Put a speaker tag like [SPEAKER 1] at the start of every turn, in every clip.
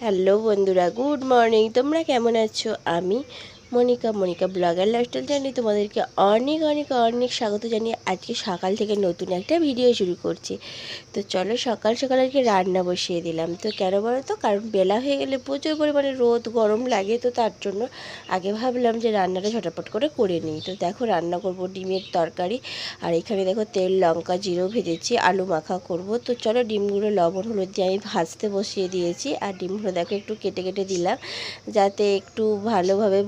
[SPEAKER 1] Hello বন্ধুরা good morning. তোমরা কেমন আছো? আমি মনিকা মনিকা ব্লগার লাইফস্টাইল জানি তোমাদেরকে অনেক অনেক অনেক স্বাগত জানিয়ে আজকে সকাল থেকে নতুন একটা ভিডিও শুরু করছি। তো চলো সকাল সকাল আর কি রান্না বসিয়ে দিলাম। তো কেন বলো তো? কারণ বেলা হয়ে গেলে প্রচুর পরিমাণে রোদ, গরম লাগে, তো তার জন্য আগে ভাবলাম যে রান্নাটা ঝটাপট করে করে নিই। তো দেখো রান্না করব ডিমের তরকারি, আর এখানে দেখো তেল, লঙ্কা, জিরো ভেজেছি, আলু মাখা করব। তো চলো ডিমগুলো, লবণ, হলুদ দিয়ে আমি ভাজতে বসিয়ে দিয়েছি, আর ডিমগুলো দেখো একটু কেটে কেটে দিলাম, যাতে একটু ভালোভাবে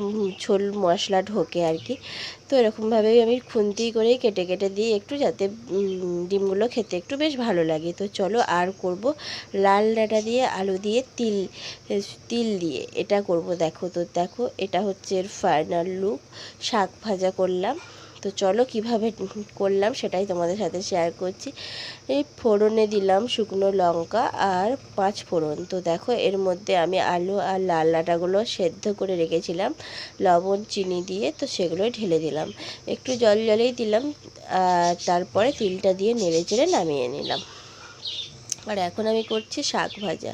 [SPEAKER 1] ঝোল মশলা ঢোকে আর কি। তো এরকমভাবেই আমি খুন্তি করেই কেটে কেটে দিই একটু যাতে ডিমগুলো খেতে একটু বেশ ভালো লাগে। তো চলো আর করব লাল ডাঁটা দিয়ে আলু দিয়ে তিল তিল দিয়ে এটা করব। দেখো তো দেখো, এটা হচ্ছে এর ফাইনাল লুক শাক ভাজা করলাম। তো চলো কীভাবে করলাম সেটাই তোমাদের সাথে শেয়ার করছি। এই ফোড়নে দিলাম শুকনো লঙ্কা আর পাঁচ ফোড়ন। তো দেখো এর মধ্যে আমি আলু আর লাল ডাঁটাগুলো সেদ্ধ করে রেখেছিলাম, লবণ, চিনি দিয়ে তো সেগুলো ঢেলে দিলাম। একটু জল জলেই দিলাম আর তারপরে তিলটা দিয়ে নেড়ে চেড়ে নামিয়ে নিলাম। আর এখন আমি করছি শাক ভাজা।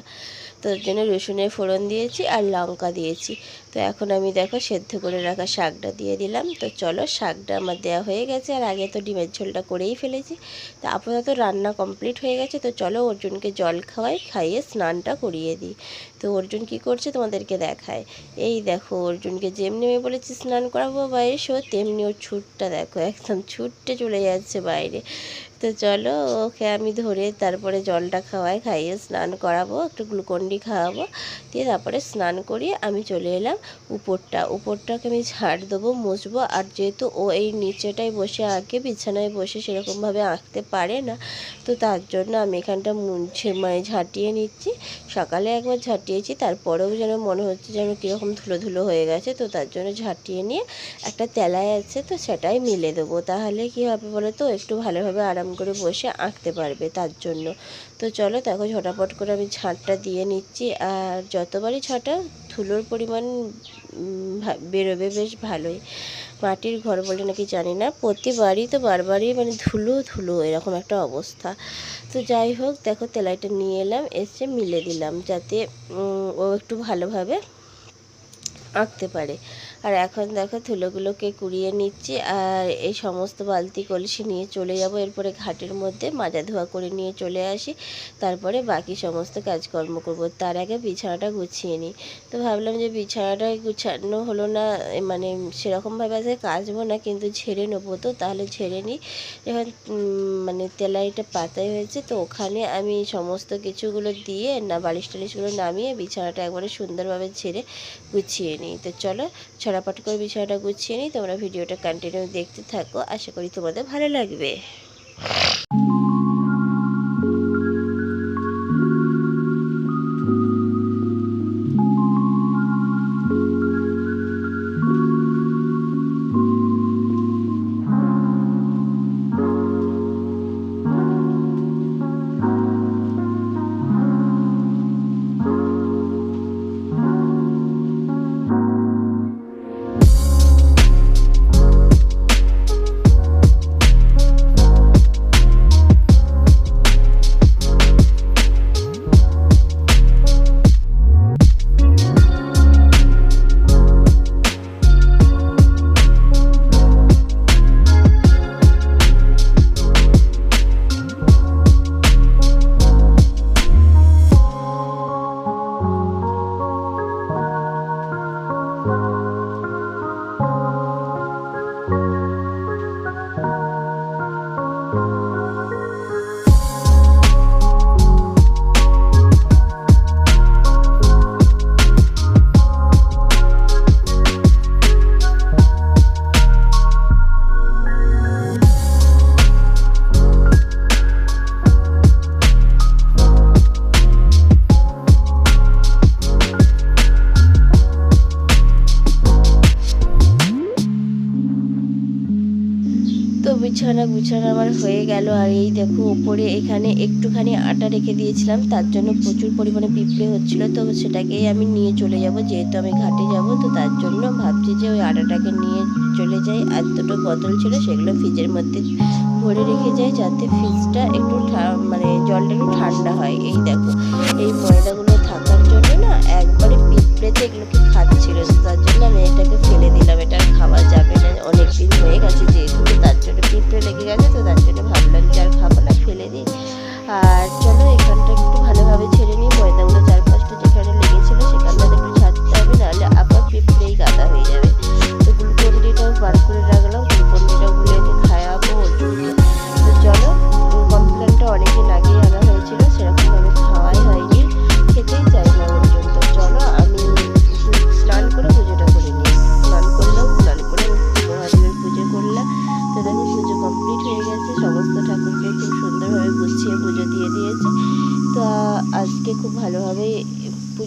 [SPEAKER 1] তো ওর জন্য রসুনের ফোড়ন দিয়েছি আর লঙ্কা দিয়েছি। তো এখন আমি দেখো সেদ্ধ করে রাখা শাকটা দিয়ে দিলাম। তো চলো শাকটা আমার দেওয়া হয়ে গেছে আর আগে তো ডিমের ঝোলটা করেই ফেলেছি। তো আপাতত রান্না কমপ্লিট হয়ে গেছে। তো চলো অর্জুনকে জল খাওয়াই, খাইয়ে স্নানটা করিয়ে দিই। তো অর্জুন কি করছে তোমাদেরকে দেখায়। এই দেখো অর্জুনকে যেমনি আমি বলেছি স্নান করাবো বা এসো তেমনি ওর ছুটটা দেখো, একদম ছুটতে চলে যাচ্ছে বাইরে। তো চলো ওকে আমি ধরে তারপরে জলটা খাওয়াই, খাইয়ে স্নান করাবো, একটু গ্লুকন্ডি খাওয়াবো, দিয়ে তারপরে স্নান করিয়ে আমি চলে এলাম উপরটা। উপরটাকে আমি ঝাড় দেবো, মুছবো, আর যেহেতু ও এই নিচেটায় বসে আঁকে, বিছানায় বসে সেরকমভাবে আঁকতে পারে না, তো তার জন্য আমি এখানটা মুছে মানে ঝাঁটিয়ে নিচ্ছি। সকালে একবার ঝাঁটিয়েছি, তারপরেও যেন মনে হচ্ছে যেন কীরকম ধুলো ধুলো হয়ে গেছে, তো তার জন্য ঝাঁটিয়ে নিয়ে একটা তেলায় আছে, তো সেটাই মিলে দেবো। তাহলে কী হবে বলো তো? একটু ভালোভাবে আরাম করে বসে আঁকতে পারবে তার জন্য। তো চলো দেখো ঝটাপট করে আমি ঝাঁটটা দিয়ে নিচ্ছি। আর যতবারই ছাটা, ধুলোর পরিমাণ বেরোবে বেশ ভালোই। মাটির ঘর বলে নাকি জানি না। প্রতিবারই তো বারবারই মানে ধুলো ধুলো, এরকম একটা অবস্থা। তো যাই হোক, দেখো তেলাইটা নিয়ে এলাম, এসে মিলে দিলাম যাতে ও একটু ভালোভাবে আঁকতে পারে। আর এখন দেখো ধুলোগুলোকে কুড়িয়ে নিচ্ছি আর এই সমস্ত বালতি কলসি নিয়ে চলে যাব। এরপরে ঘাটের মধ্যে মাজা ধোয়া করে নিয়ে চলে আসি। তারপরে বাকি সমস্ত কাজকর্ম করব। তার আগে বিছানাটা গুছিয়ে নিই। তো ভাবলাম যে বিছানাটা গুছানো হলো না মানে সেরকমভাবে আজকে কাচবো না, কিন্তু ঝেড়ে নেব তো, তাহলে ঝেড়ে নিই। এখন মানে তেলাইটা পাতাই হয়েছে, তো ওখানে আমি সমস্ত কিছুগুলো দিয়ে না, বালিশ টালিশগুলো নামিয়ে বিছানাটা একবারে সুন্দরভাবে ঝেড়ে গুছিয়ে নিই। তো চলো ছড়াপাট করে বিষয়টা গুছিয়ে নিই। তোমরা ভিডিওটা কন্টিনিউ দেখতে থাকো। আশা করি তোমাদের ভালো লাগবে। বিছানা গুছানো আমার হয়ে গেল আর এই দেখো ওপরে এখানে একটুখানি আটা রেখে দিয়েছিলাম, তার জন্য প্রচুর পরিমাণে পিঁপড়ে হচ্ছিল, তো সেটাকেই আমি নিয়ে চলে যাব, যেহেতু আমি ঘাটে যাব, তো তার জন্য ভাবছি যে ওই আটাটাকে নিয়ে চলে যাই, আর দুটো বোতল ছিল সেগুলো ফ্রিজের মধ্যে ভরে রেখে যাই, যাতে ফ্রিজটা একটু মানে জলটা একটু ঠান্ডা হয়, এই দেখো।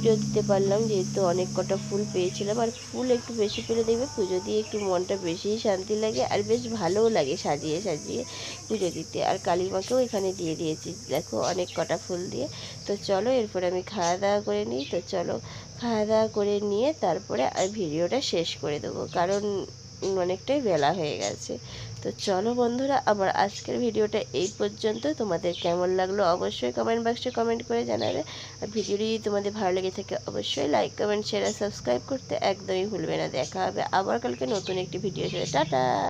[SPEAKER 1] পুজো দিতে পারলাম, যেহেতু অনেক কটা ফুল পেয়েছিলাম। আর ফুল একটু বেশি পেলে দেখবে পুজো দিয়ে একটু মনটা বেশিই শান্তি লাগে আর বেশ ভালোও লাগে সাজিয়ে সাজিয়ে পুজো দিতে। আর কালী মাকেও এখানে দিয়ে দিয়েছি, দেখো অনেক কটা ফুল দিয়ে। তো চলো এরপর আমি খাওয়া দাওয়া করে নিই। তো চলো খাওয়া দাওয়া করে নিয়ে তারপরে আর ভিডিওটা শেষ করে দেবো, কারণ অনেকটাই বেলা হয়ে গেছে। তো চলো বন্ধুরা, আমার আজকের ভিডিওটা এই পর্যন্ত। তোমাদের কেমন লাগল অবশ্যই কমেন্ট বক্সে কমেন্ট করে জানাবে। আর ভিডিওটি যদি তোমাদের ভালো লেগে থাকে, অবশ্যই লাইক কমেন্ট শেয়ার সাবস্ক্রাইব করতে একদমই ভুলবে না। দেখা হবে আবার কালকে নতুন একটি ভিডিও চলে টাটা!